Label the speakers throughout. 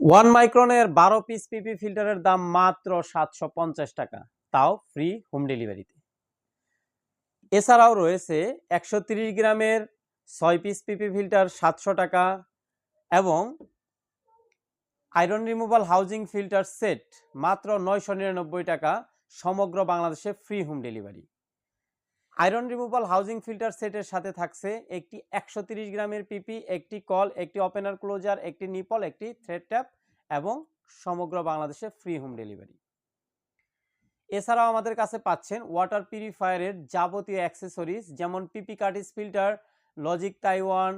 Speaker 1: One মাইক্রনের বারো piece পিপি ফিল্টারের দাম মাত্র সাতশো পঞ্চাশ টাকা, তাও ফ্রি হোম ডেলিভারিতে এছাড়াও রয়েছে একশো গ্রামের ছয় পিস পিপি ফিল্টার সাতশো টাকা এবং iron removal housing filter set মাত্র নয়শো নিরানব্বই টাকা, সমগ্র বাংলাদেশে free home delivery iron removal housing filter সেটের সাথে থাকছে একটি একশো গ্রামের পিপি, একটি কল, একটি ওপেনার ক্লোজার, একটি নিপল, একটি থ্রেড ট্যাপ এবং সমগ্র বাংলাদেশে ফ্রি হোম ডেলিভারি। এছাড়াও আমাদের কাছে পাচ্ছেন ওয়াটার পিউরিফায়ারের যাবতীয় অ্যাক্সেসরিজ যেমন PP cartridge filter, logic Taiwan,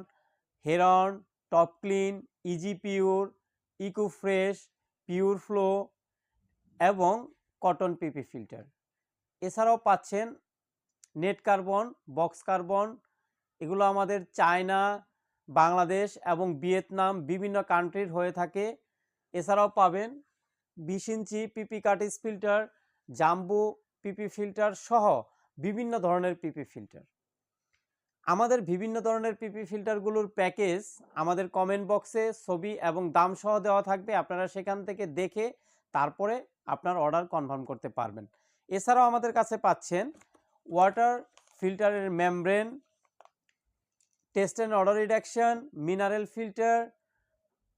Speaker 1: heron, top clean, easy pure, eco fresh, pure flow এবং কটন পিপি ফিল্টার। এছাড়াও পাচ্ছেন নেট কার্বন, বক্স কার্বন, এগুলো আমাদের চায়না, বাংলাদেশ এবং ভিয়েতনাম বিভিন্ন কান্ট্রির হয়ে থাকে। এছাড়াও পাবেন বিশ ইঞ্চি পিপি কার্টিস ফিল্টার, জাম্বু পিপি ফিল্টার সহ বিভিন্ন ধরনের পিপি ফিল্টার। আমাদের বিভিন্ন ধরনের পিপি ফিল্টারগুলোর প্যাকেজ আমাদের কমেন্ট বক্সে ছবি এবং দাম সহ দেওয়া থাকবে। আপনারা সেখান থেকে দেখে তারপরে আপনার অর্ডার কনফার্ম করতে পারবেন। এছাড়াও আমাদের কাছে পাচ্ছেন water ফিল্টারের membrane taste and odour reduction mineral filter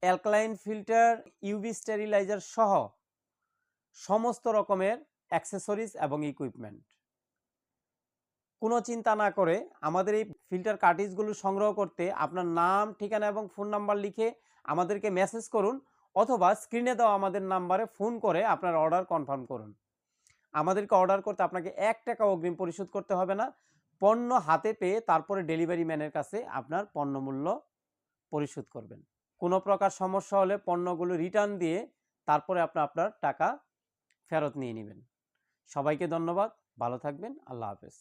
Speaker 1: alkaline filter UV steriliser সহ সমস্ত রকমের অ্যাক্সেসরিজ এবং ইকুইপমেন্ট কোনো চিন্তা না করে আমাদের এই ফিল্টার কার্টিজগুলো সংগ্রহ করতে আপনার নাম, ঠিকানা এবং ফোন নাম্বার লিখে আমাদেরকে মেসেজ করুন অথবা স্ক্রিনে দেওয়া আমাদের নাম্বারে ফোন করে আপনার অর্ডার কনফার্ম করুন। আমাদেরকে অর্ডার করতে আপনাকে এক টাকা অগ্রিম পরিশোধ করতে হবে না। পণ্য হাতে পেয়ে তারপরে ডেলিভারি ম্যানের কাছে আপনার পণ্যমূল্য পরিশোধ করবেন। কোনো প্রকার সমস্যা হলে পণ্যগুলো রিটার্ন দিয়ে তারপরে আপনি, আপনার টাকা ফেরত নিয়ে নেবেন। সবাইকে ধন্যবাদ। ভালো থাকবেন। আল্লাহ হাফেজ।